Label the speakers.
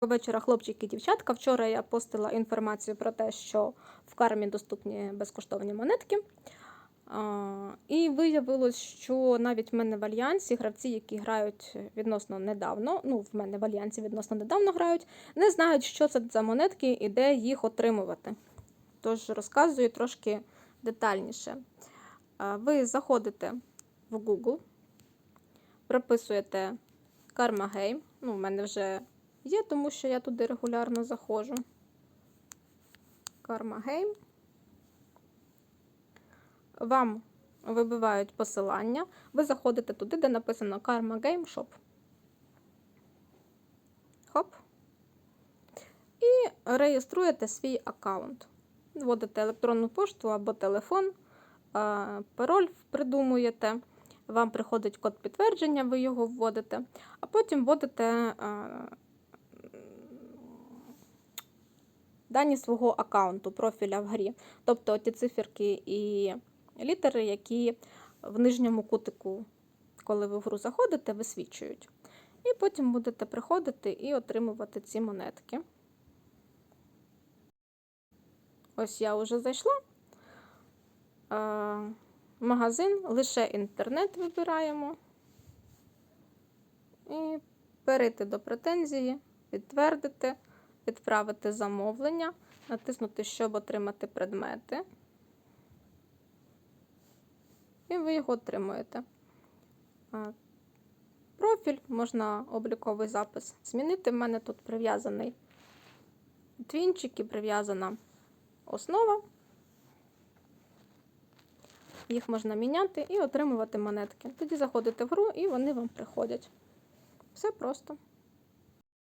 Speaker 1: Вечора, хлопчики і дівчатка. Вчора я постила інформацію про те, що в кармі доступні безкоштовні монетки. І виявилось, що навіть в мене в альянсі гравці, які грають відносно недавно, ну в мене в альянсі відносно недавно грають, не знають, що це за монетки і де їх отримувати. Тож розказую трошки детальніше. Ви заходите в Google, прописуєте Karma Game. Ну, в мене вже є, тому що я туди регулярно заходжу. Karma Game. Вам вибивають посилання. Ви заходите туди, де написано Karma Game Shop. Хоп. І реєструєте свій аккаунт. Вводите електронну пошту або телефон, пароль придумуєте. Вам приходить код підтвердження, ви його вводите, а потім вводите а, дані свого аккаунту, профіля в грі. Тобто ті циферки і літери, які в нижньому кутику, коли ви в гру заходите, висвічують. І потім будете приходити і отримувати ці монетки. Ось я вже зайшла. А, Магазин, лише інтернет вибираємо. І перейти до претензії, підтвердити, відправити замовлення, натиснути, щоб отримати предмети. І ви його отримуєте. Профіль, можна обліковий запис змінити. В мене тут прив'язаний твінчик і прив'язана основа. Їх можна міняти і отримувати монетки. Тоді заходите в гру і вони вам приходять. Все просто.